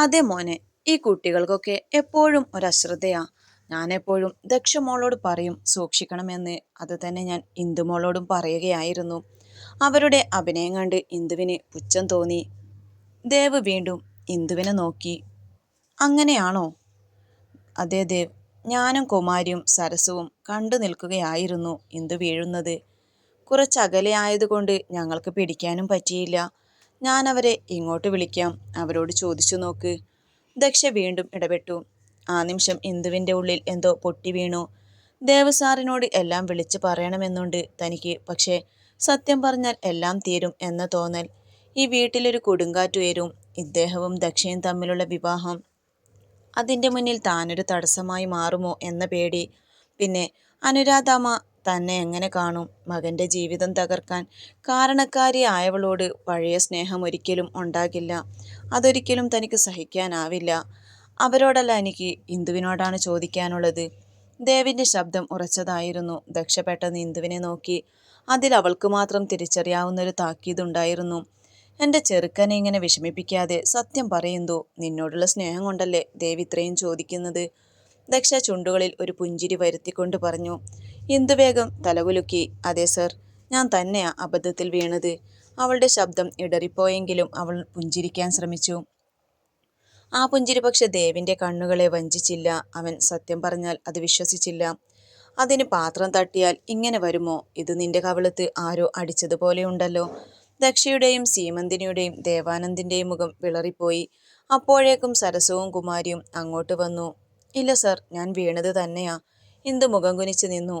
അതെ മോനെ ഈ കുട്ടികൾക്കൊക്കെ എപ്പോഴും ഒരശ്രദ്ധയാ. ഞാനെപ്പോഴും ദക്ഷ മോളോട് പറയും സൂക്ഷിക്കണമെന്ന്. അത് തന്നെ ഞാൻ ഇന്ദുമോളോടും പറയുകയായിരുന്നു. അവരുടെ അഭിനയം കണ്ട് ഇന്ദുവിന് പുച്ഛം തോന്നി. ദേവ് വീണ്ടും ഇന്ദുവിനെ നോക്കി. അങ്ങനെയാണോ? അതെ ദേവ് ഞാനും കുമാരിയും സരസവും കണ്ടു നിൽക്കുകയായിരുന്നു ഇന്ദു വീഴുന്നത്. കുറച്ചകലെ ആയതുകൊണ്ട് ഞങ്ങൾക്ക് പിടിക്കാനും പറ്റിയില്ല. ഞാൻ അവരെ ഇങ്ങോട്ട് വിളിക്കാം. അവരോട് ചോദിച്ചു നോക്ക്. ദക്ഷ വീണ്ടും ഇടപെട്ടു. ആ നിമിഷം ഇന്ദുവിന്റെ ഉള്ളിൽ എന്തോ പൊട്ടി വീണു. ദേവസാറിനോട് എല്ലാം വിളിച്ചു പറയണമെന്നുണ്ട് തനിക്ക്. പക്ഷേ സത്യം പറഞ്ഞാൽ എല്ലാം തീരും എന്ന തോന്നൽ. ഈ വീട്ടിലൊരു കൊടുങ്കാറ്റുയരും ഇദ്ദേഹവും ദക്ഷയും തമ്മിലുള്ള വിവാഹം അതിന്റെ മുന്നിൽ താനൊരു തടസ്സമായി മാറുമോ എന്ന പേടി. പിന്നെ അനുരാധാമ തന്നെ എങ്ങനെ കാണും? മകന്റെ ജീവിതം തകർക്കാൻ കാരണക്കാരി ആയവളോട് പഴയ സ്നേഹം ഒരിക്കലും ഉണ്ടാകില്ല. അതൊരിക്കലും തനിക്ക് സഹിക്കാനാവില്ല. അവരോടല്ല എനിക്ക് ഇന്ദുവിനോടാണ് ചോദിക്കാനുള്ളത്. ദേവിന്റെ ശബ്ദം ഉറച്ചതായിരുന്നു. ദക്ഷ പെട്ടെന്ന് ഇന്ദുവിനെ നോക്കി. അതിൽ അവൾക്ക് മാത്രം തിരിച്ചറിയാവുന്നൊരു താക്കീതുണ്ടായിരുന്നു. എന്റെ ചെറുക്കനെ ഇങ്ങനെ വിഷമിപ്പിക്കാതെ സത്യം പറയുന്നു നിന്നോടുള്ള സ്നേഹം കൊണ്ടല്ലേ ദേവി ഇത്രയും ചോദിക്കുന്നത്? ദക്ഷ ചുണ്ടുകളിൽ ഒരു പുഞ്ചിരി വരുത്തിക്കൊണ്ട് പറഞ്ഞു. ഇന്ദുവേഗം തലകുലുക്കി അതെ സർ ഞാൻ തന്നെയാ അബദ്ധത്തിൽ വീണത്. അവളുടെ ശബ്ദം ഇടറിപ്പോയെങ്കിലും അവൾ പുഞ്ചിരിക്കാൻ ശ്രമിച്ചു. ആ പുഞ്ചിരി പക്ഷെ ദേവിന്റെ കണ്ണുകളെ വഞ്ചിച്ചില്ല. അവൻ സത്യം പറഞ്ഞാൽ അത് വിശ്വസിച്ചില്ല. അതിന് പാത്രം തട്ടിയാൽ ഇങ്ങനെ വരുമോ? ഇത് നിന്റെ കവളത്ത് ആരോ അടിച്ചതുപോലെയുണ്ടല്ലോ ദക്ഷയുടെയും സീമന്തിനിയുടെയും ദേവാനന്ദിന്റെയും മുഖം വിളറിപ്പോയി. അപ്പോഴേക്കും സരസവും കുമാരിയും അങ്ങോട്ട് വന്നു. ഇല്ല സർ ഞാൻ വീണത് തന്നെയാ ഇന്ദു മുഖം കുനിച്ച് നിന്നു.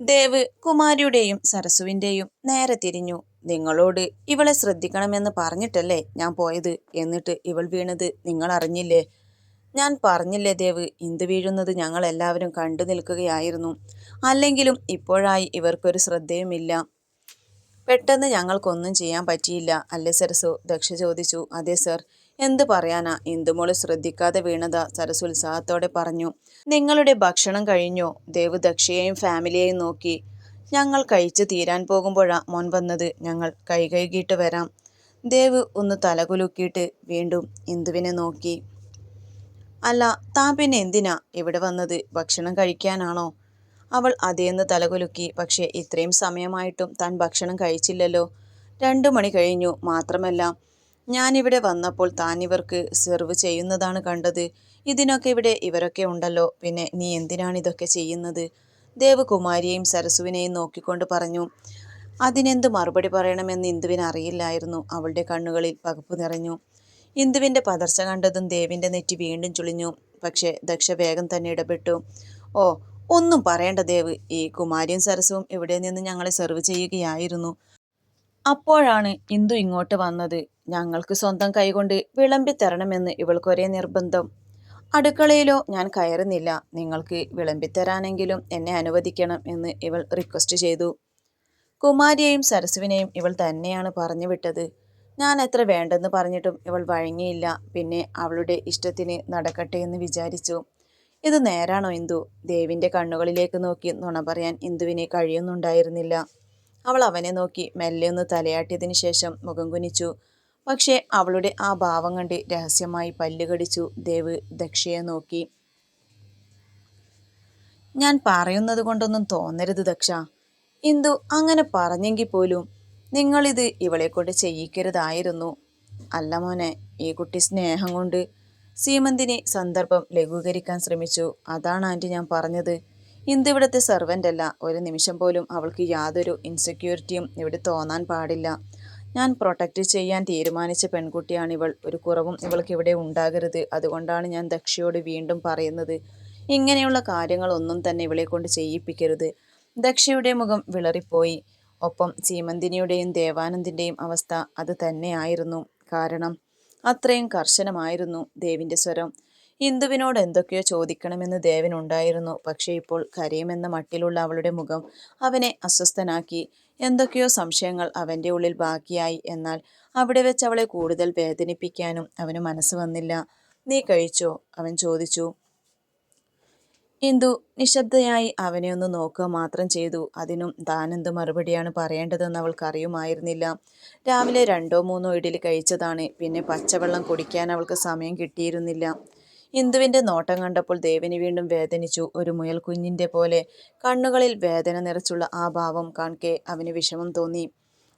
ദേവ് കുമാരിയുടെയും സരസുവിന്റെയും നേരെ തിരിഞ്ഞു. നിങ്ങളോട് ഇവളെ ശ്രദ്ധിക്കണമെന്ന് പറഞ്ഞിട്ടല്ലേ ഞാൻ പോയത്? എന്നിട്ട് ഇവൾ വീണത് നിങ്ങൾ അറിഞ്ഞില്ലേ ഞാൻ പറഞ്ഞില്ലേ ദേവ് ഇന്ത് വീഴുന്നത് ഞങ്ങൾ എല്ലാവരും കണ്ടു നിൽക്കുകയായിരുന്നു. അല്ലെങ്കിലും ഇപ്പോഴായി ഇവർക്കൊരു ശ്രദ്ധയുമില്ല. പെട്ടെന്ന് ഞങ്ങൾക്കൊന്നും ചെയ്യാൻ പറ്റിയില്ല. അല്ലേ സരസു? ദക്ഷ ചോദിച്ചു. അതെ സർ. എന്ത് പറയാനാ? ഇന്ദുമോൾ ശ്രദ്ധിക്കാതെ വീണത? സരസു ഉത്സാഹത്തോടെ പറഞ്ഞു. നിങ്ങളുടെ ഭക്ഷണം കഴിഞ്ഞോ? ദേവ് ദക്ഷയെയും ഫാമിലിയെയും നോക്കി. ഞങ്ങൾ കഴിച്ചു തീരാൻ പോകുമ്പോഴാ മോൻ വന്നത്. ഞങ്ങൾ കൈ കഴുകിയിട്ട് വരാം. ദേവ് ഒന്ന് തലകുലുക്കിയിട്ട് വീണ്ടും ഇന്ദുവിനെ നോക്കി. അല്ല താൻ പിന്നെ എന്തിനാ ഇവിടെ വന്നത്? ഭക്ഷണം കഴിക്കാനാണോ? അവൾ അതേന്ന് തലകുലുക്കി. പക്ഷേ ഇത്രയും സമയമായിട്ടും താൻ ഭക്ഷണം കഴിച്ചില്ലല്ലോ. രണ്ടു മണി കഴിഞ്ഞു. മാത്രമല്ല ഞാനിവിടെ വന്നപ്പോൾ താൻ ഇവർക്ക് സെർവ് ചെയ്യുന്നതാണ് കണ്ടത്. ഇതിനൊക്കെ ഇവിടെ ഇവരൊക്കെ ഉണ്ടല്ലോ. പിന്നെ നീ എന്തിനാണ് ഇതൊക്കെ ചെയ്യുന്നത്? ദേവകുമാരിയെയും സരസുവിനെയും നോക്കിക്കൊണ്ട് പറഞ്ഞു. അതിനെന്ത് മറുപടി പറയണമെന്ന് ഇന്ദുവിന് അറിയില്ലായിരുന്നു. അവളുടെ കണ്ണുകളിൽ പകപ്പ് നിറഞ്ഞു. ഇന്ദുവിന്റെ പതർച്ച കണ്ടതും ദേവിന്റെ നെറ്റി വീണ്ടും ചുളിഞ്ഞു. പക്ഷേ ദക്ഷ വേഗം തന്നെ ഇടപെട്ടു. ഓ ഒന്നും പറയേണ്ട ദേവ്. ഈ കുമാരിയും സരസവും ഇവിടെ നിന്ന് ഞങ്ങളെ സെർവ് ചെയ്യുകയായിരുന്നു. അപ്പോഴാണ് ഇന്ദു ഇങ്ങോട്ട് വന്നത്. ഞങ്ങൾക്ക് സ്വന്തം കൈകൊണ്ട് വിളമ്പി തരണമെന്ന് ഇവൾക്കൊരേ നിർബന്ധം. അടുക്കളയിലോ ഞാൻ കയറുന്നില്ല. നിങ്ങൾക്ക് വിളമ്പിത്തരാനെങ്കിലും എന്നെ അനുവദിക്കണം എന്ന് ഇവൾ റിക്വസ്റ്റ് ചെയ്തു. കുമാരിയെയും സരസുവിനെയും ഇവൾ തന്നെയാണ് പറഞ്ഞു വിട്ടത്. ഞാൻ എത്ര വേണ്ടെന്ന് പറഞ്ഞിട്ടും ഇവൾ വഴങ്ങിയില്ല. പിന്നെ അവളുടെ ഇഷ്ടത്തിന് നടക്കട്ടെ എന്ന് വിചാരിച്ചു. ഇത് നേരാണോ ഇന്ദു? ദേവിന്റെ കണ്ണുകളിലേക്ക് നോക്കി നുണ പറയാൻ ഇന്ദുവിനെ കഴിയുന്നുണ്ടായിരുന്നില്ല. അവൾ അവനെ നോക്കി മെല്ലെ ഒന്ന് തലയാട്ടിയതിനു ശേഷം മുഖം കുനിച്ചു. പക്ഷേ അവളുടെ ആ ഭാവം കണ്ട് രഹസ്യമായി പല്ലുകടിച്ചു ദേവ് ദക്ഷയെ നോക്കി. ഞാൻ പറയുന്നത് കൊണ്ടൊന്നും തോന്നരുത് ദക്ഷ. ഇന്ദു അങ്ങനെ പറഞ്ഞെങ്കിൽ പോലും നിങ്ങളിത് ഇവളെ കൊണ്ട് ചെയ്യിക്കരുതായിരുന്നു. അല്ല മോനെ ഈ കുട്ടി സ്നേഹം കൊണ്ട് സീമന്തിനെ സന്ദർഭം ലഘൂകരിക്കാൻ ശ്രമിച്ചു. അതാണ് ആന്റി ഞാൻ പറഞ്ഞത്. ഇന്ദു ഇവിടുത്തെ സെർവന്റ് അല്ല ഒരു നിമിഷം പോലും അവൾക്ക് യാതൊരു ഇൻസെക്യൂരിറ്റിയും ഇവിടെ തോന്നാൻ പാടില്ല. ഞാൻ പ്രൊട്ടക്റ്റ് ചെയ്യാൻ തീരുമാനിച്ച പെൺകുട്ടിയാണിവൾ ഒരു കുറവും ഇവൾക്ക് ഇവിടെ ഉണ്ടാകരുത്. അതുകൊണ്ടാണ് ഞാൻ ദക്ഷയോട് വീണ്ടും പറയുന്നത്. ഇങ്ങനെയുള്ള കാര്യങ്ങളൊന്നും തന്നെ ഇവളെ കൊണ്ട് ചെയ്യിപ്പിക്കരുത്. ദക്ഷയുടെ മുഖം വിളറിപ്പോയി. ഒപ്പം സീമന്തിനിയുടെയും ദേവാനന്ദിന്റെയും അവസ്ഥ അത് തന്നെയായിരുന്നു. കാരണം അത്രയും കർശനമായിരുന്നു ദേവിന്റെ സ്വരം. ഇന്ദുവിനോട് എന്തൊക്കെയോ ചോദിക്കണമെന്ന് ദേവനുണ്ടായിരുന്നു. പക്ഷേ ഇപ്പോൾ കരയുമെന്ന മട്ടിലുള്ള അവളുടെ മുഖം അവനെ അസ്വസ്ഥനാക്കി. എന്തൊക്കെയോ സംശയങ്ങൾ അവന്റെ ഉള്ളിൽ ബാക്കിയായി. എന്നാൽ അവിടെ വെച്ച് അവളെ കൂടുതൽ വേദനിപ്പിക്കാനും അവന് മനസ്സ് വന്നില്ല. നീ കഴിച്ചോ? അവൻ ചോദിച്ചു. ഇന്ദു നിശബ്ദയായി അവനെ ഒന്ന് നോക്കുക മാത്രം ചെയ്തു. അതിനും താനെന്ത് മറുപടിയാണ് പറയേണ്ടതെന്ന് അവൾക്കറിയുമായിരുന്നില്ല. രാവിലെ രണ്ടോ മൂന്നോ ഇഡലി കഴിച്ചതാണ്. പിന്നെ പച്ചവെള്ളം കുടിക്കാൻ അവൾക്ക് സമയം കിട്ടിയിരുന്നില്ല. ഇന്ദുവിന്റെ നോട്ടം കണ്ടപ്പോൾ ദേവിന് വീണ്ടും വേദനിച്ചു. ഒരു മുയൽ കുഞ്ഞിന്റെ പോലെ കണ്ണുകളിൽ വേദന നിറച്ചുള്ള ആ ഭാവം കാൺകെ അവന് വിഷമം തോന്നി.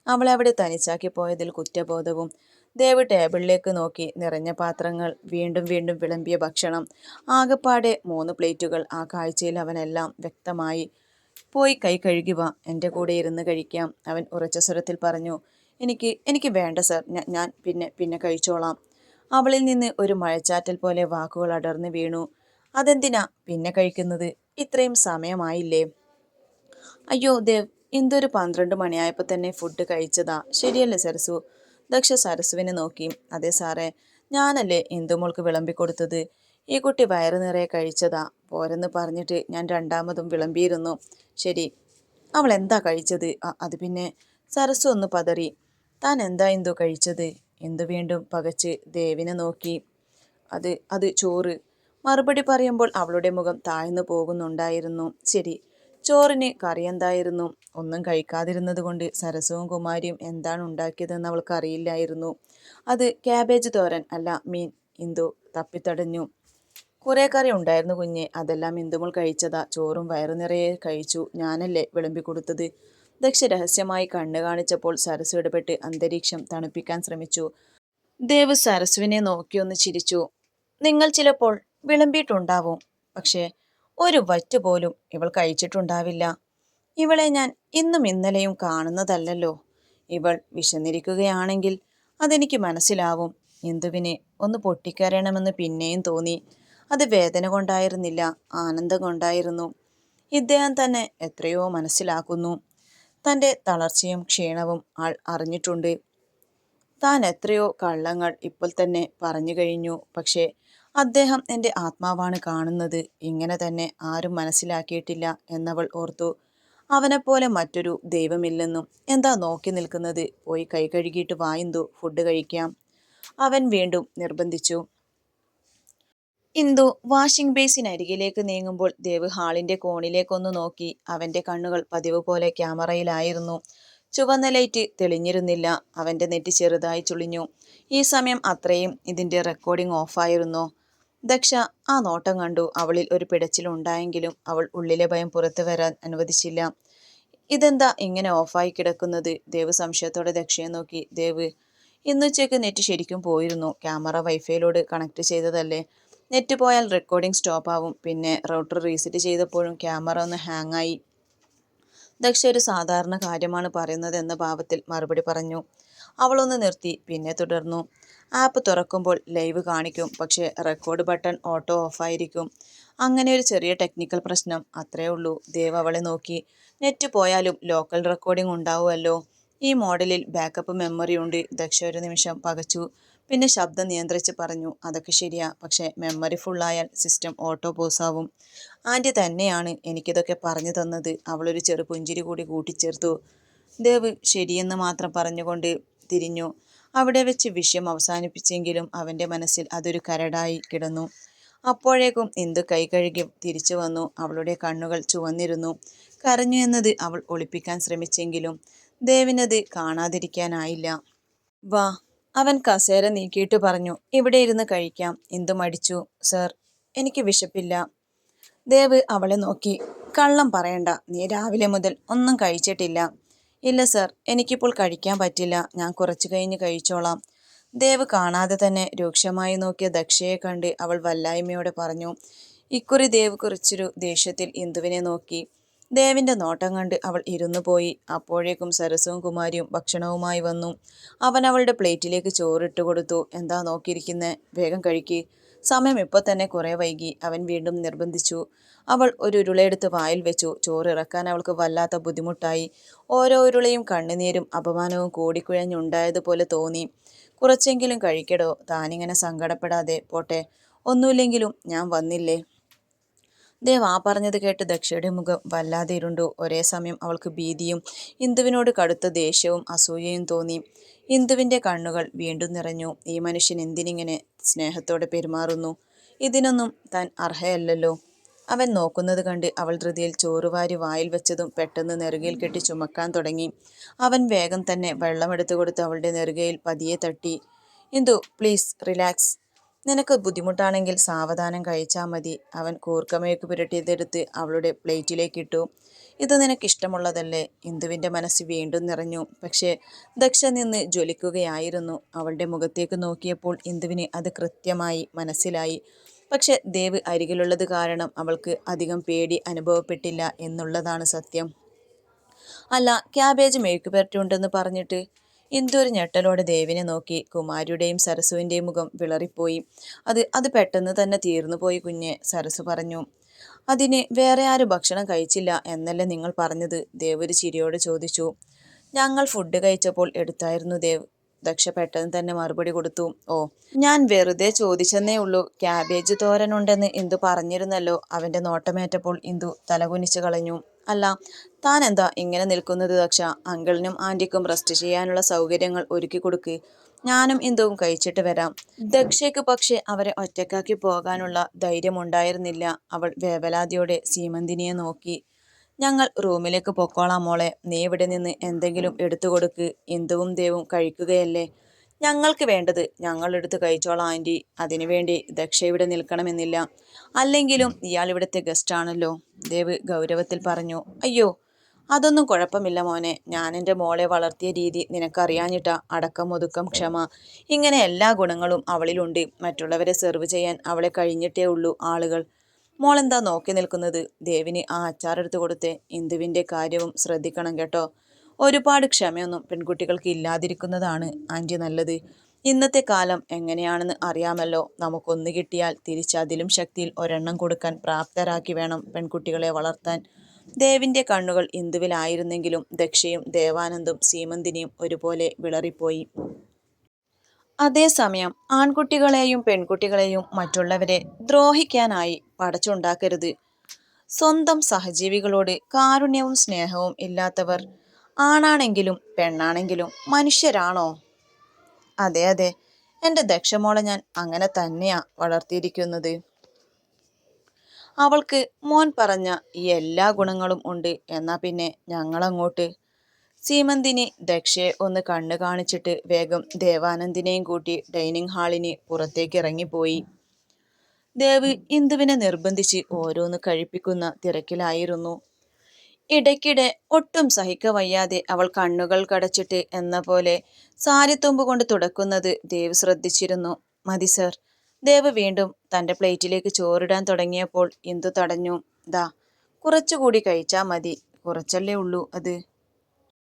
അവളെ അവിടെ തനിച്ചാക്കി പോയതിൽ കുറ്റബോധവും ദേവ് ടേബിളിലേക്ക് നോക്കി നിറഞ്ഞ പാത്രങ്ങൾ വീണ്ടും വീണ്ടും വിളമ്പിയ ഭക്ഷണം ആകെപ്പാടെ മൂന്ന് പ്ലേറ്റുകൾ ആ കാഴ്ചയിൽ അവനെല്ലാം വ്യക്തമായി പോയി കൈ കഴുകുക എന്റെ കൂടെ ഇരുന്ന് കഴിക്കാം അവൻ ഉറച്ച സ്വരത്തിൽ പറഞ്ഞു. എനിക്ക് എനിക്ക് വേണ്ട സർ ഞാൻ പിന്നെ പിന്നെ കഴിച്ചോളാം അവളിൽ നിന്ന് ഒരു മഴച്ചാറ്റൽ പോലെ വാക്കുകൾ അടർന്നു വീണു. അതെന്തിനാ? പിന്നെ കഴിക്കുന്നത്? ഇത്രയും സമയമായില്ലേ? അയ്യോ ദേവ് എന്തൊരു പന്ത്രണ്ട് മണിയായപ്പോൾ തന്നെ ഫുഡ് കഴിച്ചതാ. ശരിയല്ലേ സരസു? ദക്ഷ സരസുവിനെ നോക്കി. അതെ സാറേ ഞാനല്ലേ ഇന്ദുമോൾക്ക് വിളമ്പിക്കൊടുത്തത്? ഈ കുട്ടി വയറ് നിറയെ കഴിച്ചതാ. പോരെന്ന് പറഞ്ഞിട്ട് ഞാൻ രണ്ടാമതും വിളമ്പിയിരുന്നു. ശരി അവൾ എന്താ കഴിച്ചത്? അത് പിന്നെ. സരസു ഒന്ന് പതറി. താൻ എന്താ എന്തോ കഴിച്ചത്? ഇന്ദു വീണ്ടും പകച്ച് ദേവിനെ നോക്കി. അത് അത് ചോറ്. മറുപടി പറയുമ്പോൾ അവളുടെ മുഖം താഴ്ന്നു പോകുന്നുണ്ടായിരുന്നു. ശരി ചോറിന് കറി എന്തായിരുന്നു? ഒന്നും കഴിക്കാതിരുന്നത് കൊണ്ട് സരസവും കുമാരിയും എന്താണ് ഉണ്ടാക്കിയതെന്ന് അവൾക്ക് അറിയില്ലായിരുന്നു. അത് ക്യാബേജ് തോരൻ അല്ല മീൻ. ഇന്ദു തപ്പിത്തടഞ്ഞു. കുറേ കറി ഉണ്ടായിരുന്നു കുഞ്ഞെ. അതെല്ലാം ഇന്ദുമോൾ കഴിച്ചതാ? ചോറും വയറു നിറയെ കഴിച്ചു. ഞാനല്ലേ വിളമ്പി കൊടുത്തത്? ദക്ഷ രഹസ്യമായി കണ്ണു കാണിച്ചപ്പോൾ സരസു ഇടപെട്ട് അന്തരീക്ഷം തണുപ്പിക്കാൻ ശ്രമിച്ചു. ദേവ് സരസുവിനെ നോക്കിയൊന്ന് ചിരിച്ചു. നിങ്ങൾ ചിലപ്പോൾ വിളമ്പിയിട്ടുണ്ടാവും. പക്ഷേ ഒരു വറ്റ് പോലും ഇവൾ കഴിച്ചിട്ടുണ്ടാവില്ല. ഇവളെ ഞാൻ ഇന്നും ഇന്നലെയും കാണുന്നതല്ലല്ലോ. ഇവൾ വിശന്നിരിക്കുകയാണെങ്കിൽ അതെനിക്ക് മനസ്സിലാവും. ഇന്ദുവിനെ ഒന്ന് പൊട്ടിക്കരയണമെന്ന് പിന്നെയും തോന്നി. അത് വേദന കൊണ്ടായിരുന്നില്ല ആനന്ദം കൊണ്ടായിരുന്നു. ഇദ്ദേഹം തന്നെ എത്രയോ മനസ്സിലാക്കുന്നു. തന്റെ തളർച്ചയും ക്ഷീണവും ആൾ അറിഞ്ഞിട്ടുണ്ട്. താൻ എത്രയോ കള്ളങ്ങൾ ഇപ്പോൾ തന്നെ പറഞ്ഞു കഴിഞ്ഞു. പക്ഷേ അദ്ദേഹം എന്റെ ആത്മാവാണ് കാണുന്നത്. ഇങ്ങനെ തന്നെ ആരും മനസ്സിലാക്കിയിട്ടില്ല എന്നവൾ ഓർത്തു. അവനെപ്പോലെ മറ്റൊരു ദൈവമില്ലെന്നും എന്താ നോക്കി നിൽക്കുന്നത്? പോയി കൈ കഴുകിയിട്ട് വായിന്തു ഫുഡ് കഴിക്കാം. അവൻ വീണ്ടും നിർബന്ധിച്ചു. ഇന്ദു വാഷിംഗ് ബേസിനരികിലേക്ക് നീങ്ങുമ്പോൾ ദേവ് ഹാളിന്റെ കോണിലേക്കൊന്ന് നോക്കി അവന്റെ കണ്ണുകൾ പതിവ് പോലെ ക്യാമറയിലായിരുന്നു. ചുവന്ന ലൈറ്റ് തെളിഞ്ഞിരുന്നില്ല. അവന്റെ നെറ്റി ചെറുതായി ചുളിഞ്ഞു. ഈ സമയം അത്രയും ഇതിന്റെ റെക്കോർഡിംഗ് ഓഫായിരുന്നു ദക്ഷ ആ നോട്ടം കണ്ടു. അവളിൽ ഒരു പിടച്ചിലുണ്ടായെങ്കിലും അവൾ ഉള്ളിലെ ഭയം പുറത്തു വരാൻ അനുവദിച്ചില്ല. ഇതെന്താ ഇങ്ങനെ ഓഫായി കിടക്കുന്നത്? ദേവ് സംശയത്തോടെ ദക്ഷയെ നോക്കി. ദേവ് ഇന്നുച്ചയ്ക്ക് നെറ്റ് ശരിക്കും പോയിരുന്നു. ക്യാമറ വൈഫൈയിലോട് കണക്ട് ചെയ്തതല്ലേ? നെറ്റ് പോയാൽ റെക്കോർഡിംഗ് സ്റ്റോപ്പ് ആവും. പിന്നെ റൗട്ടർ റീസെറ്റ് ചെയ്തപ്പോഴും ക്യാമറ ഒന്ന് ഹാങ് ആയി. ദക്ഷ ഒരു സാധാരണ കാര്യമാണ് പറയുന്നത് എന്ന ഭാവത്തിൽ മറുപടി പറഞ്ഞു. അവളൊന്ന് നിർത്തി പിന്നെ തുടർന്നു. ആപ്പ് തുറക്കുമ്പോൾ ലൈവ് കാണിക്കും. പക്ഷേ റെക്കോർഡ് ബട്ടൺ ഓട്ടോ ഓഫായിരിക്കും അങ്ങനെ ഒരു ചെറിയ ടെക്നിക്കൽ പ്രശ്നം അത്രേ ഉള്ളൂ. ദേവ് അവളെ നോക്കി. നെറ്റ് പോയാലും ലോക്കൽ റെക്കോർഡിംഗ് ഉണ്ടാവുമല്ലോ. ഈ മോഡലിൽ ബാക്കപ്പ് മെമ്മറി ഉണ്ട്. ദക്ഷ ഒരു നിമിഷം പകച്ചു. പിന്നെ ശബ്ദം നിയന്ത്രിച്ച് പറഞ്ഞു അതൊക്കെ ശരിയാ പക്ഷേ മെമ്മറി ഫുള്ളായാൽ സിസ്റ്റം ഓട്ടോ പോസാവും ആന്റി തന്നെയാണ് എനിക്കിതൊക്കെ പറഞ്ഞു തന്നത്. അവളൊരു ചെറു പുഞ്ചിരി കൂടി കൂട്ടിച്ചേർത്തു. ദേവ് ശരിയെന്ന് മാത്രം പറഞ്ഞുകൊണ്ട് തിരിഞ്ഞു. അവിടെ വെച്ച് വിഷയം അവസാനിപ്പിച്ചെങ്കിലും അവന്റെ മനസ്സിൽ അതൊരു കരടായി കിടന്നു. അപ്പോഴേക്കും ഇന്ദു കൈ കഴുകി തിരിച്ചു വന്നു. അവളുടെ കണ്ണുകൾ ചുവന്നിരുന്നു. കരഞ്ഞു എന്നത് അവൾ ഒളിപ്പിക്കാൻ ശ്രമിച്ചെങ്കിലും ദേവിനത് കാണാതിരിക്കാനായില്ല. വാ അവൻ കസേര നീക്കിയിട്ട് പറഞ്ഞു ഇവിടെ ഇരുന്ന് കഴിക്കാം. എന്തു മടിച്ചു സർ? എനിക്ക് വിശപ്പില്ല. ദേവ് അവളെ നോക്കി കള്ളം പറയണ്ട. നീ രാവിലെ മുതൽ ഒന്നും കഴിച്ചിട്ടില്ല. ഇല്ല സർ. എനിക്കിപ്പോൾ കഴിക്കാൻ പറ്റില്ല. ഞാൻ കുറച്ചു കഴിഞ്ഞ് കഴിച്ചോളാം. ദേവ് കാണാതെ തന്നെ രൂക്ഷമായി നോക്കിയ ദക്ഷയെ കണ്ട് അവൾ വല്ലായ്മയോടെ പറഞ്ഞു ഇക്കുറി ദേവ് കുറച്ചൊരു ദേഷ്യത്തിൽ ഇന്ദുവിനെ നോക്കി. ദേവിന്റെ നോട്ടം കണ്ട് അവൾ ഇരുന്നു പോയി. അപ്പോഴേക്കും സരസവും കുമാരിയും ഭക്ഷണവുമായി വന്നു. അവൻ അവളുടെ പ്ലേറ്റിലേക്ക് ചോറിട്ട് കൊടുത്തു. എന്താ നോക്കിയിരിക്കുന്നേ? വേഗം കഴിക്ക്. സമയം ഇപ്പോൾ തന്നെ കുറേ വൈകി അവൻ വീണ്ടും നിർബന്ധിച്ചു. അവൾ ഒരു ഉരുളയെടുത്ത് വായിൽ വെച്ചു. ചോറിറക്കാൻ അവൾക്ക് വല്ലാത്ത ബുദ്ധിമുട്ടായി. ഓരോ ഉരുളയും കണ്ണുനീരും അപമാനവും കൂടിക്കുഴഞ്ഞുണ്ടായതുപോലെ തോന്നി. കുറച്ചെങ്കിലും കഴിക്കടോ. താനിങ്ങനെ സങ്കടപ്പെടാതെ. പോട്ടെ. ഒന്നുമില്ലെങ്കിലും ഞാൻ വന്നില്ലേ? ദേവ് ആ പറഞ്ഞത് കേട്ട് ദക്ഷയുടെ മുഖം വല്ലാതെ ഇരുണ്ടു. ഒരേ സമയം അവൾക്ക് ഭീതിയും ഇന്ദുവിനോട് കടുത്ത ദേഷ്യവും അസൂയയും തോന്നി. ഇന്ദുവിന്റെ കണ്ണുകൾ വീണ്ടും നിറഞ്ഞു. ഈ മനുഷ്യൻ എന്തിനിങ്ങനെ സ്നേഹത്തോടെ പെരുമാറുന്നു? ഇതിനൊന്നും താൻ അർഹയല്ലല്ലോ. അവൻ നോക്കുന്നത് കണ്ട് അവൾ ധൃതിയിൽ ചോറുവാരി വായിൽ വെച്ചതും പെട്ടെന്ന് നെറുകയിൽ കെട്ടി ചുമക്കാൻ തുടങ്ങി. അവൻ വേഗം തന്നെ വെള്ളമെടുത്തു കൊടുത്ത് അവളുടെ നെറുകയിൽ പതിയെ തട്ടി. Indu please relax. നിനക്ക് ബുദ്ധിമുട്ടാണെങ്കിൽ സാവധാനം കഴിച്ചാൽ മതി. അവൻ കൂർക്കമയൊക്കെ പുരട്ടിയതെടുത്ത് അവളുടെ പ്ലേറ്റിലേക്ക് ഇട്ടു. ഇത് നിനക്കിഷ്ടമുള്ളതല്ലേ? ഇന്ദുവിന്റെ മനസ്സ് വീണ്ടും നിറഞ്ഞു. പക്ഷേ ദക്ഷ നിന്ന് ജ്വലിക്കുകയായിരുന്നു. അവളുടെ മുഖത്തേക്ക് നോക്കിയപ്പോൾ ഇന്ദുവിന് അത് കൃത്യമായി മനസ്സിലായി. പക്ഷെ ദേവ് അരികിലുള്ളത് കാരണം അവൾക്ക് അധികം പേടി അനുഭവപ്പെട്ടില്ല എന്നുള്ളതാണ് സത്യം. അല്ല ക്യാബേജ് മെഴുക്ക് പറഞ്ഞിട്ട് ഇന്ദൊരു ഞെട്ടലോടെ ദേവിനെ നോക്കി കുമാരിയുടെയും സരസുവിന്റെയും മുഖം വിളറിപ്പോയി. അത് അത് പെട്ടെന്ന് തന്നെ തീർന്നു പോയി കുഞ്ഞെ സരസു പറഞ്ഞു. അതിന് വേറെ ആരും ഭക്ഷണം കഴിച്ചില്ല എന്നല്ലേ നിങ്ങൾ പറഞ്ഞത്? ദേവ് ഒരു ചിരിയോട് ചോദിച്ചു. ഞങ്ങൾ ഫുഡ് കഴിച്ചപ്പോൾ എടുത്തായിരുന്നു ദേവ്. ദക്ഷ പെട്ടെന്ന് തന്നെ മറുപടി കൊടുത്തു. ഓ ഞാൻ വെറുതെ ചോദിച്ചെന്നേ ഉള്ളൂ. ക്യാബേജ് തോരനുണ്ടെന്ന് ഇന്ദു പറഞ്ഞിരുന്നല്ലോ? അവന്റെ നോട്ടമേറ്റപ്പോൾ ഇന്ദു തലകുനിച്ചു കളഞ്ഞു. അല്ല താൻ എന്താ ഇങ്ങനെ നിൽക്കുന്നത് ദക്ഷ? അങ്കിളിനും ആന്റിക്കും റെസ്റ്റ് ചെയ്യാനുള്ള സൗകര്യങ്ങൾ ഒരുക്കി കൊടുക്ക്. ഞാനും എന്തും കഴിച്ചിട്ട് വരാം. ദക്ഷയ്ക്ക് പക്ഷെ അവരെ ഒറ്റക്കാക്കി പോകാനുള്ള ധൈര്യമുണ്ടായിരുന്നില്ല. അവൾ വേവലാതിയോടെ സീമന്തിനിയെ നോക്കി. ഞങ്ങൾ റൂമിലേക്ക് പൊക്കോളാം മോളെ. നീ ഇവിടെ നിന്ന് എന്തെങ്കിലും എടുത്തു കൊടുക്ക് ഇന്ദുവും ദേവും കഴിക്കുകയല്ലേ? ഞങ്ങൾക്ക് വേണ്ടത് ഞങ്ങളെടുത്ത് കഴിച്ചോളാം ആന്റി. അതിനുവേണ്ടി ദക്ഷ ഇവിടെ നിൽക്കണമെന്നില്ല. അല്ലെങ്കിലും ഇയാൾ ഇവിടുത്തെ ഗസ്റ്റാണല്ലോ ദേവ് ഗൗരവത്തിൽ പറഞ്ഞു അയ്യോ അതൊന്നും കുഴപ്പമില്ല മോനെ. ഞാൻ എന്റെ മോളെ വളർത്തിയ രീതി നിനക്കറിയാഞ്ഞിട്ട. അടക്കം ഒതുക്കം ക്ഷമ. ഇങ്ങനെ എല്ലാ ഗുണങ്ങളും അവളിലുണ്ട്. മറ്റുള്ളവരെ സെർവ് ചെയ്യാൻ അവളെ കഴിഞ്ഞിട്ടേ ഉള്ളൂ ആളുകൾ. മോളെന്താ നോക്കി നിൽക്കുന്നത്? ദേവിന് ആ അച്ചാറെടുത്ത് കൊടുത്തേ. ഇന്ദുവിന്റെ കാര്യവും ശ്രദ്ധിക്കണം കേട്ടോ. ഒരുപാട് ക്ഷമയൊന്നും പെൺകുട്ടികൾക്ക് ഇല്ലാതിരിക്കുന്നതാണ് ആന്റി നല്ലത്. ഇന്നത്തെ കാലം എങ്ങനെയാണെന്ന് അറിയാമല്ലോ. നമുക്കൊന്ന് കിട്ടിയാൽ തിരിച്ചതിലും ശക്തിയിൽ ഒരെണ്ണം കൊടുക്കാൻ പ്രാപ്തരാക്കി വേണം പെൺകുട്ടികളെ വളർത്താൻ. ദേവിന്റെ കണ്ണുകൾ ഇന്ദുവിലായിരുന്നെങ്കിലും ദക്ഷയും ദേവാനന്ദും സീമന്തിനിയും ഒരുപോലെ വിളറിപ്പോയി. അതേസമയം ആൺകുട്ടികളെയും പെൺകുട്ടികളെയും മറ്റുള്ളവരെ ദ്രോഹിക്കാനായി പടച്ചുണ്ടാക്കരുത്. സ്വന്തം സഹജീവികളോട് കാരുണ്യവും സ്നേഹവും ഇല്ലാത്തവർ ആണാണെങ്കിലും പെണ്ണാണെങ്കിലും മനുഷ്യരാണോ? അതെ അതെ. എന്റെ ദക്ഷമോളെ ഞാൻ അങ്ങനെ തന്നെയാ വളർത്തിയിരിക്കുന്നത്. അവൾക്ക് മോൻ പറഞ്ഞ ഈ എല്ലാ ഗുണങ്ങളും ഉണ്ട്. എന്നാ പിന്നെ ഞങ്ങളങ്ങോട്ട്. സീമന്തിനി ദക്ഷയെ ഒന്ന് കണ്ണു കാണിച്ചിട്ട് വേഗം ദേവാനന്ദിനെയും കൂട്ടി ഡൈനിങ് ഹാളിന് പുറത്തേക്ക് ഇറങ്ങിപ്പോയി ദേവ് ഇന്ദുവിനെ നിർബന്ധിച്ച് ഓരോന്ന് കഴിപ്പിക്കുന്ന തിരക്കിലായിരുന്നു. ഇടയ്ക്കിടെ ഒട്ടും സഹിക്ക വയ്യാതെ അവൾ കണ്ണുകൾ കടച്ചിട്ട് എന്ന പോലെ സാരിത്തുമ്പ് കൊണ്ട് തുടക്കുന്നത് ദേവ് ശ്രദ്ധിച്ചിരുന്നു. മതി സർ. ദേവ് വീണ്ടും തന്റെ പ്ലേറ്റിലേക്ക് ചോറിടാൻ തുടങ്ങിയപ്പോൾ ഇന്ദു തടഞ്ഞു? ദാ കുറച്ചുകൂടി കഴിച്ചാൽ മതി. കുറച്ചല്ലേ ഉള്ളൂ അത്.